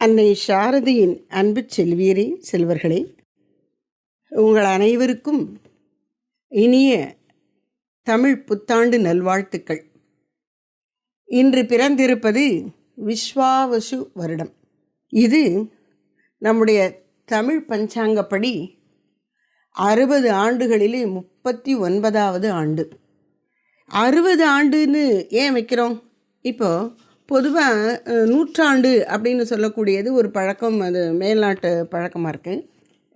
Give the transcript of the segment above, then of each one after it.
அன்னை சாரதியின் அன்பு செல்வியரே செல்வர்களே உங்கள் அனைவருக்கும் இனிய தமிழ் புத்தாண்டு நல்வாழ்த்துக்கள். இன்று பிறந்திருப்பது விஸ்வாவசு வருடம். இது நம்முடைய தமிழ் பஞ்சாங்கப்படி அறுபது ஆண்டுகளிலே முப்பத்தி ஒன்பதாவது ஆண்டு. அறுபது ஆண்டுன்னு ஏன் வைக்கிறோம்? இப்போது பொதுவாக நூற்றாண்டு அப்படின்னு சொல்லக்கூடியது ஒரு பழக்கம் அது மேல்நாட்டு பழக்கமாக இருக்குது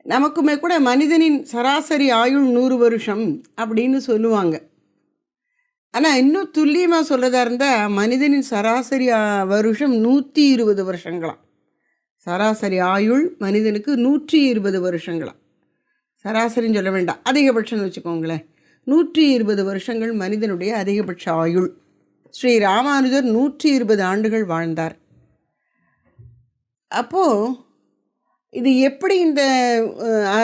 நமக்குமே கூட மனிதனின் சராசரி ஆயுள் நூறு வருஷம் அப்படின்னு சொல்லுவாங்க. ஆனால் இன்னும் துல்லியமாக சொல்கிறதா இருந்தால் மனிதனின் சராசரி ஆ- வருஷம் நூற்றி இருபது வருஷங்களாம். சராசரி ஆயுள் மனிதனுக்கு நூற்றி இருபது வருஷங்களாம். சராசரின்னு சொல்ல வேண்டாம். அதிகபட்சம்னு வச்சுக்கோங்களேன். நூற்றி இருபது வருஷங்கள் மனிதனுடைய அதிகபட்ச ஆயுள். ஸ்ரீ ராமானுஜர் நூற்றி இருபது ஆண்டுகள் வாழ்ந்தார். அப்போது இது எப்படி இந்த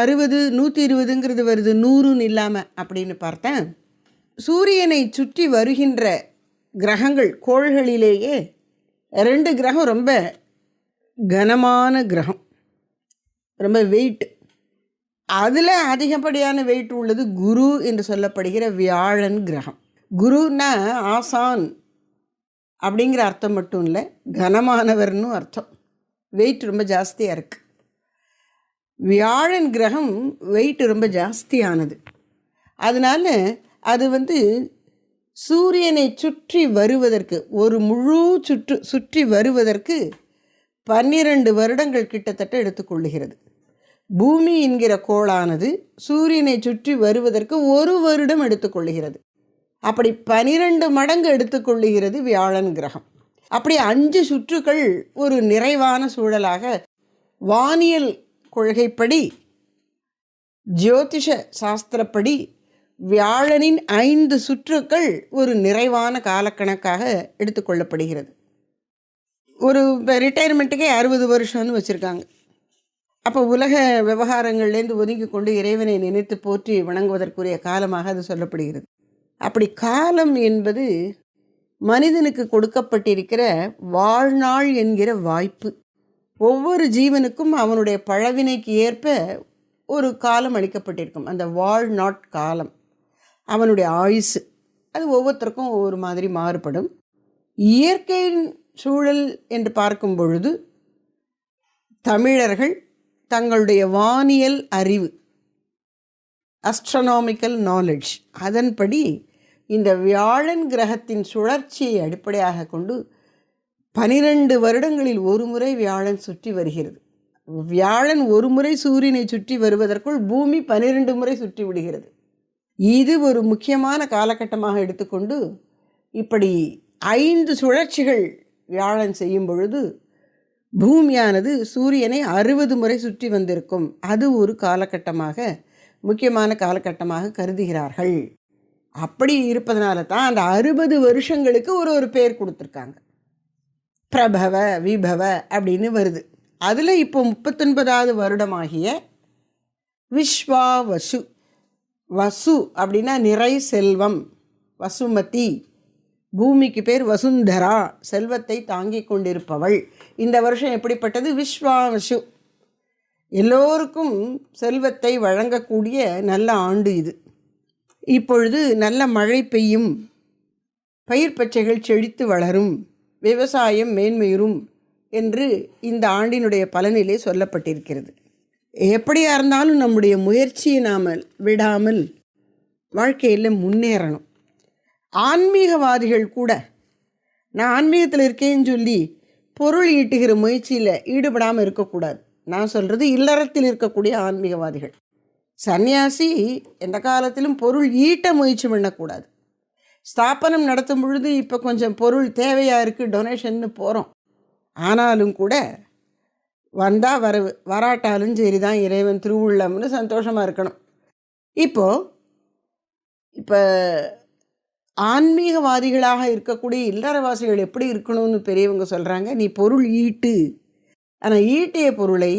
அறுபது நூற்றி இருபதுங்கிறது வருது நூறுன்னு இல்லாமல் அப்படின்னு பார்த்தேன். சூரியனை சுற்றி வருகின்ற கிரகங்கள் கோள்களிலேயே ரெண்டு கிரகம் ரொம்ப கனமான கிரகம். ரொம்ப வெயிட் அதில் அதிகப்படியான வெயிட் உள்ளது குரு என்று சொல்லப்படுகிற வியாழன் கிரகம். குருன்னா ஆசான் அப்படிங்கிற அர்த்தம் மட்டும் இல்லை கனமானவர்னு அர்த்தம். வெயிட் ரொம்ப ஜாஸ்தியாக இருக்குது வியாழன் கிரகம் வெயிட் ரொம்ப ஜாஸ்தியானது. அதனால அது வந்து சூரியனை சுற்றி வருவதற்கு ஒரு முழு சுற்று சுற்றி வருவதற்கு பன்னிரண்டு வருடங்கள் கிட்டத்தட்ட எடுத்துக்கொள்ளுகிறது பூமி என்கிற கோளானது சூரியனை சுற்றி வருவதற்கு ஒரு வருடம் எடுத்துக்கொள்கிறது அப்படி பனிரெண்டு மடங்கு எடுத்துக்கொள்ளுகிறது வியாழன் கிரகம். அப்படி அஞ்சு சுற்றுகள் ஒரு நிறைவான சூழலாக வானியல் கொள்கைப்படி ஜோதிஷ சாஸ்திரப்படி வியாழனின் ஐந்து சுற்றுக்கள் ஒரு நிறைவான காலக்கணக்காக எடுத்துக்கொள்ளப்படுகிறது. ஒரு ரிட்டையர்மெண்ட்டுக்கே அறுபது வருஷம்னு வச்சுருக்காங்க. அப்போ உலக விவகாரங்கள்லேருந்து ஒதுங்கி கொண்டு இறைவனை நினைத்து போற்றி வணங்குவதற்குரிய காலமாக அது சொல்லப்படுகிறது. அப்படி காலம் என்பது மனிதனுக்கு கொடுக்கப்பட்டிருக்கிற வாழ்நாள் என்கிற வாய்ப்பு. ஒவ்வொரு ஜீவனுக்கும் அவனுடைய பழவினைக்கு ஏற்ப ஒரு காலம் அளிக்கப்பட்டிருக்கும். அந்த வாழ்நாட் காலம். அவனுடைய ஆயுசு. அது ஒவ்வொருத்தருக்கும் ஒவ்வொரு மாதிரி மாறுபடும். இயற்கையின் சூழல் என்று பார்க்கும் பொழுது தமிழர்கள் தங்களுடைய வானியல் அறிவு அஸ்ட்ரனாமிக்கல் நாலெட்ஜ் அதன்படி இந்த வியாழன் கிரகத்தின் சுழற்சியை அடிப்படையாக கொண்டு பனிரெண்டு வருடங்களில் ஒரு முறை வியாழன் சுற்றி வருகிறது. வியாழன் ஒரு முறை சூரியனை சுற்றி வருவதற்குள் பூமி பனிரெண்டு முறை சுற்றி விடுகிறது. இது ஒரு முக்கியமான காலகட்டமாக எடுத்துக்கொண்டு இப்படி ஐந்து சுழற்சிகள் வியாழன் செய்யும் பொழுது பூமியானது சூரியனை அறுபது முறை சுற்றி வந்திருக்கும். அது ஒரு காலகட்டமாக முக்கியமான காலகட்டமாக கருதுகிறார்கள். அப்படி இருப்பதனால தான் அந்த அறுபது வருஷங்களுக்கு ஒரு ஒரு பேர் கொடுத்துருக்காங்க. பிரபவ விபவ அப்படின்னு வருது. அதில் இப்போ முப்பத்தொன்பதாவது வருடமாகிய விஸ்வாவசு வசு அப்படின்னா நிறை செல்வம் வசுமதி பூமிக்கு பேர் வசுந்தரா செல்வத்தை தாங்கிக் கொண்டிருப்பவள். இந்த வருஷம் எப்படிப்பட்டது? விஸ்வாவசு. எல்லோருக்கும் செல்வத்தை வழங்கக்கூடிய நல்ல ஆண்டு இது. இப்பொழுது நல்ல மழை பெய்யும். பயிர் பச்சைகள் செழித்து வளரும். விவசாயம் மேன்மையுறும் என்று இந்த ஆண்டினுடைய பலனிலே சொல்லப்பட்டிருக்கிறது. எப்படியா இருந்தாலும் நம்முடைய முயற்சியை நாம் விடாமல் வாழ்க்கையில் முன்னேறணும். ஆன்மீகவாதிகள் கூட நான் ஆன்மீகத்தில் இருக்கேன்னு சொல்லி பொருள் ஈட்டுகிற முயற்சியில் ஈடுபடாமல் இருக்கக்கூடாது. நான் சொல்கிறது இல்லறத்தில் இருக்கக்கூடிய ஆன்மீகவாதிகள். சன்னியாசி எந்த காலத்திலும் பொருள் ஈட்ட முயற்சி பண்ணக்கூடாது. ஸ்தாபனம் நடத்தும் பொழுது இப்போ கொஞ்சம் பொருள் தேவையாக இருக்குது டொனேஷன்னு போகிறோம் ஆனாலும் கூட வந்தால் வரவு வராட்டாலும் சரி தான் இறைவன் திருவுள்ளம்னு சந்தோஷமாக இருக்கணும். இப்போது இப்போ ஆன்மீகவாதிகளாக இருக்கக்கூடிய இல்லறவாசிகள் எப்படி இருக்கணும்னு பெரியவங்க சொல்கிறாங்க நீ பொருள் ஈட்டு. ஆனால் ஈட்டிய பொருளை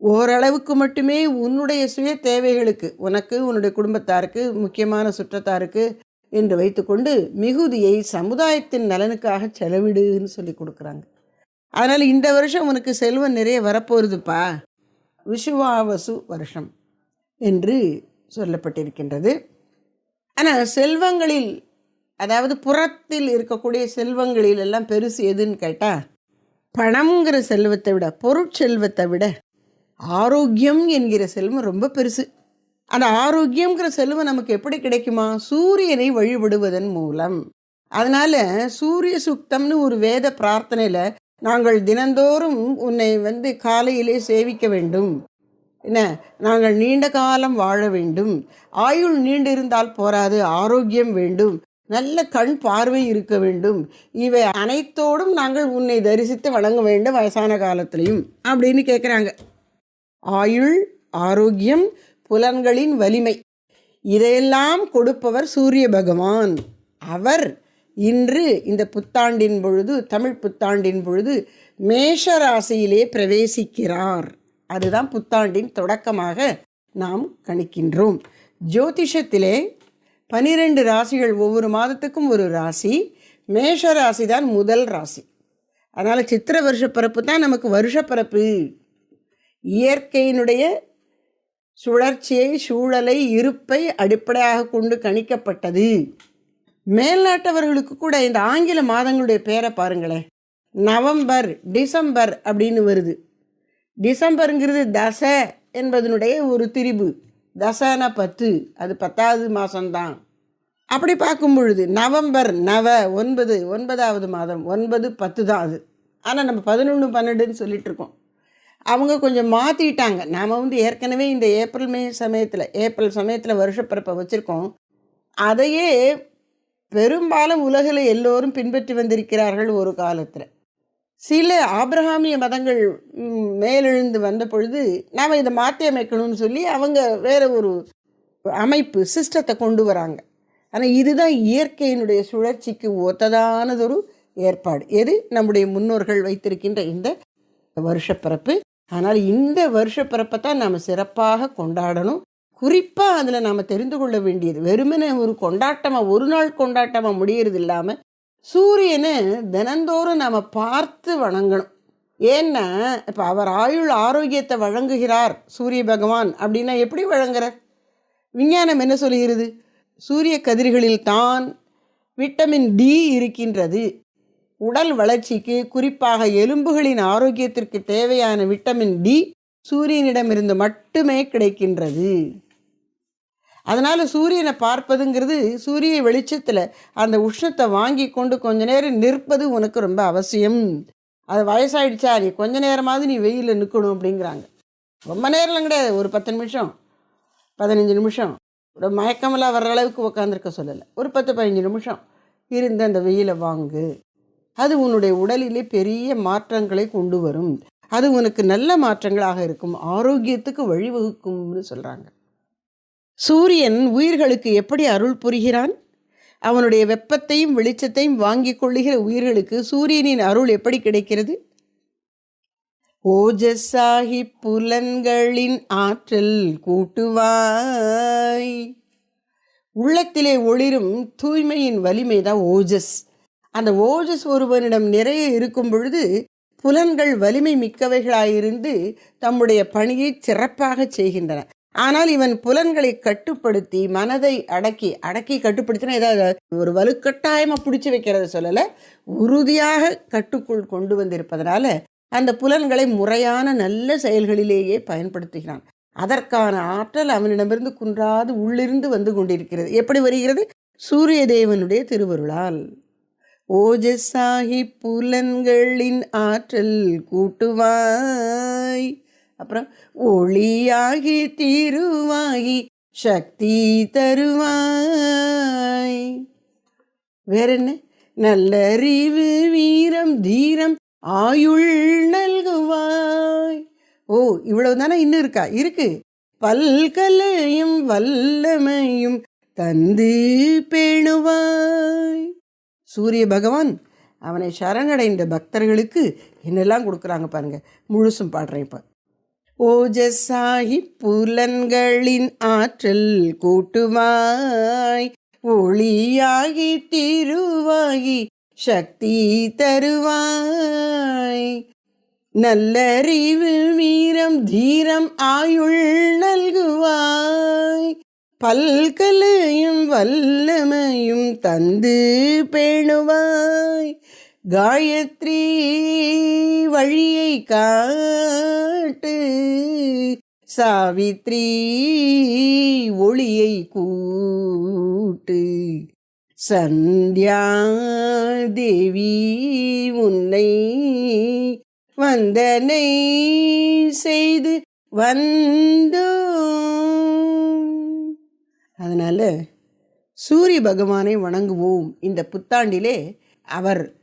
ஓரளவுக்கு மட்டுமே உன்னுடைய சுய தேவைகளுக்கு உனக்கு உன்னுடைய குடும்பத்தாருக்கு முக்கியமான சுற்றத்தாருக்கு என்று வைத்துக்கொண்டு மிகுதியை சமுதாயத்தின் நலனுக்காக செலவிடுன்னு சொல்லி கொடுக்குறாங்க. அதனால் இந்த வருஷம் உனக்கு செல்வம் நிறைய வரப்போகுதுப்பா விஷுவாவசு வருஷம் என்று சொல்லப்பட்டிருக்கின்றது. ஆனால் செல்வங்களில் அதாவது புறத்தில் இருக்கக்கூடிய செல்வங்களில் எல்லாம் பெருசு எதுன்னு கேட்டால் பணம்ங்கிற செல்வத்தை விட பொருட்செல்வத்தை விட ஆரோக்கியம் என்கிற செல்வம் ரொம்ப பெருசு. அந்த ஆரோக்கியங்கிற செல்வம் நமக்கு எப்படி கிடைக்குமா? சூரியனை வழிபடுவதன் மூலம். அதனால சூரிய சுக்தம்னு ஒரு வேத பிரார்த்தனையில் நாங்கள் தினந்தோறும் உன்னை வந்து காலையிலே சேவிக்க வேண்டும். என்ன? நாங்கள் நீண்ட காலம் வாழ வேண்டும். ஆயுள் நீண்டிருந்தால் போராது ஆரோக்கியம் வேண்டும். நல்ல கண் பார்வை இருக்க வேண்டும். இவை அனைத்தோடும் நாங்கள் உன்னை தரிசித்து வழங்க வேண்டும் வயசான காலத்திலையும். அப்படின்னு கேட்குறாங்க ஆயுள் ஆரோக்கியம் புலன்களின் வலிமை. இதையெல்லாம் கொடுப்பவர் சூரிய பகவான். அவர் இன்று இந்த புத்தாண்டின் பொழுது தமிழ் புத்தாண்டின் பொழுது மேஷ ராசியிலே பிரவேசிக்கிறார். அதுதான் புத்தாண்டின் தொடக்கமாக நாம் கணிக்கின்றோம். ஜோதிஷத்திலே பனிரெண்டு ராசிகள் ஒவ்வொரு மாதத்துக்கும் ஒரு ராசி. மேஷ ராசி தான் முதல் ராசி. அதனால் சித்திர வருஷ பிறப்பு தான் நமக்கு வருஷப்பிறப்பு இயற்கையினுடைய சுழற்சியை சூழலை இருப்பை அடிப்படையாக கொண்டு கணிக்கப்பட்டது. மேல்நாட்டவர்களுக்கு கூட இந்த ஆங்கில மாதங்களுடைய பேரை பாருங்களேன். நவம்பர் டிசம்பர் அப்படின்னு வருது. டிசம்பருங்கிறது தச என்பதனுடைய ஒரு திரிபு. தசைனா பத்து அது பத்தாவது மாதம்தான் அப்படி பார்க்கும் பொழுது நவம்பர் நவ ஒன்பது ஒன்பதாவது மாதம் ஒன்பது பத்து தான் அது. ஆனால் நம்ம பதினொன்று பன்னெண்டுன்னு சொல்லிட்டு இருக்கோம். அவங்க கொஞ்சம் மாற்றிட்டாங்க நாம் வந்து ஏற்கனவே இந்த ஏப்ரல் மே சமயத்தில் ஏப்ரல் சமயத்தில் வருஷப்பிறப்பை வச்சுருக்கோம். அதையே பெரும்பாலும் உலகில் எல்லோரும் பின்பற்றி வந்திருக்கிறார்கள் ஒரு காலத்தில். சில ஆப்ரஹாமிய மதங்கள் மேலெழுந்து வந்த பொழுது நாம் இதை மாற்றி அமைக்கணும்னு சொல்லி அவங்க வேறு ஒரு அமைப்பு சிஸ்டத்தை கொண்டு வராங்க. ஆனால் இதுதான் இயற்கையினுடைய சுழற்சிக்கு ஒத்ததானதொரு ஏற்பாடு. எது? நம்முடைய முன்னோர்கள் வைத்திருக்கின்ற இந்த வருஷப்பிறப்பு. ஆனால் இந்த வருஷப்பிறப்பை தான் நாம் சிறப்பாக கொண்டாடணும். குறிப்பாக அதில் நாம் தெரிந்து கொள்ள வேண்டியது வெறுமனே ஒரு கொண்டாட்டமாக ஒரு நாள் கொண்டாட்டமாக முடியறது இல்லாமல் சூரியனை தினந்தோறும் நாம் பார்த்து வணங்கணும். ஏன்னா இப்போ அவர் ஆயுள் ஆரோக்கியத்தை வழங்குகிறார் சூரிய பகவான் அப்படின்னா எப்படி வழங்குறார் விஞ்ஞானம் என்ன சொல்கிறது? சூரிய கதிர்களில் தான் விட்டமின் டி இருக்கின்றது. உடல் வளர்ச்சிக்கு குறிப்பாக எலும்புகளின் ஆரோக்கியத்திற்கு தேவையான விட்டமின் டி சூரியனிடமிருந்து மட்டுமே கிடைக்கின்றது. அதனால் சூரியனை பார்ப்பதுங்கிறது சூரிய வெளிச்சத்தில் அந்த உஷ்ணத்தை வாங்கி கொண்டு கொஞ்ச நேரம் நிற்பது உனக்கு ரொம்ப அவசியம். அது வயசாயிடுச்சா நீ கொஞ்ச நேரமாவது நீ வெயிலில் நிற்கணும் அப்படிங்கிறாங்க. ரொம்ப நேரம்லாம் கிடையாது ஒரு பத்து நிமிஷம் பதினஞ்சு நிமிஷம். ஒரு மயக்கமெல்லாம் வர்ற அளவுக்கு உட்காந்துருக்க சொல்லலை. ஒரு பத்து பதினஞ்சு நிமிஷம் இருந்து அந்த வெயிலை வாங்கு. அது உன்னுடைய உடலிலே பெரிய மாற்றங்களை கொண்டு வரும் அது உனக்கு நல்ல மாற்றங்களாக இருக்கும். ஆரோக்கியத்துக்கு வழிவகுக்கும்னு சொல்கிறாங்க சூரியன் உயிர்களுக்கு எப்படி அருள் புரிகிறான்? அவனுடைய வெப்பத்தையும் வெளிச்சத்தையும் வாங்கிக் கொள்ளுகிற உயிர்களுக்கு சூரியனின் அருள் எப்படி கிடைக்கிறது? ஓஜஸாகி புலன்களின் ஆற்றல் கூட்டுவாய். உள்ளத்திலே ஒளிரும் தூய்மையின் வலிமை தான் ஓஜஸ். அந்த ஓஜஸ் ஒருவனிடம் நிறைய இருக்கும் பொழுது புலன்கள் வலிமை மிக்கவைகளாயிருந்து தம்முடைய பணியை சிறப்பாக செய்கின்றன. ஆனால் இவன் புலன்களை கட்டுப்படுத்தி மனதை அடக்கி அடக்கி கட்டுப்படுத்தினா ஏதாவது ஒரு வலுக்கட்டாயமாக பிடிச்சி வைக்கிறத சொல்லலை உறுதியாக கட்டுக்குள் கொண்டு வந்திருப்பதனால அந்த புலன்களை முறையான நல்ல செயல்களிலேயே பயன்படுத்துகிறான். அதற்கான ஆற்றல் அவனிடமிருந்து குன்றாது உள்ளிருந்து வந்து கொண்டிருக்கிறது. எப்படி வருகிறது? சூரிய தேவனுடைய திருவருளால். ஓஜஸாகி புலன்களின் ஆற்றல் கூட்டுவாய். அப்புறம் ஒளியாகி தீருவாகி சக்தி தருவாய். வேற என்ன நல்லறிவு வீரம் தீரம் ஆயுள் நல்குவாய். ஓ இவ்வளவு தானே இன்னும் இருக்கா? இருக்கு. பல்கலையும் வல்லமையும் தந்து பேணுவாய். சூரிய பகவான் அவனை சரணடைந்த பக்தர்களுக்கு என்னெல்லாம் கொடுக்குறாங்க பாருங்க. முழுசும் பாடுறேன் இப்போ. ஓஜஸாகி புலன்களின் ஆற்றல் கூட்டுவாய் ஒளியாகி திருவாகி சக்தி தருவாய். நல்லறிவு வீரம் தீரம் ஆயுள் நல்குவாய். பல்கலையும் வல்லமையும் தந்து பேணுவாய். காயத்ரி வழியை காட்டு. சாவித்ரி ஒளியை கூட்டு. சந்தியா தேவி உன்னை வந்தனை செய்து வந்தோ அதனால் சூரிய பகவானை வணங்குவோம். இந்த புத்தாண்டிலே அவர்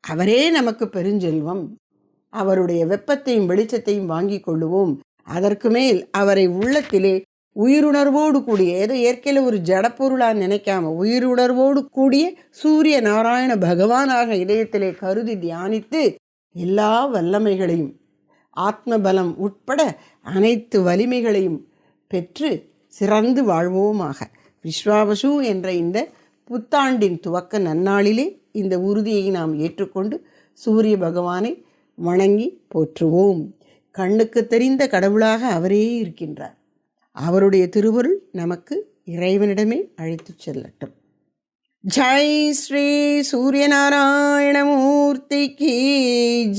அவரே நமக்கு பெருஞ்செல்வம். அவருடைய வெப்பத்தையும் வெளிச்சத்தையும் வாங்கி கொள்ளுவோம். அதற்கு மேல் அவரை உள்ளத்திலே உயிருணர்வோடு கூடிய ஏதோ இயற்கையில் ஒரு ஜடப்பொருளாக நினைக்காம உயிருணர்வோடு கூடிய சூரிய நாராயண பகவானாக இதயத்திலே கருதி தியானித்து எல்லா வல்லமைகளையும் ஆத்ம பலம் உட்பட அனைத்து வலிமைகளையும் பெற்று சிறந்து வாழ்வோமாக. விஸ்வாவசு என்ற இந்த புத்தாண்டின் துவக்க நன்னாளிலே இந்த உறுதியை நாம் ஏற்றுக்கொண்டு சூரிய பகவானை வணங்கி போற்றுவோம். கண்ணுக்கு தெரிந்த கடவுளாக அவரே இருக்கின்றார். அவருடைய திருவருள் நமக்கு இறைவனிடமே அழைத்துச் செல்லட்டும். ஜெய் ஸ்ரீ சூரியநாராயணமூர்த்திக்கு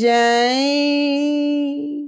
ஜெய்.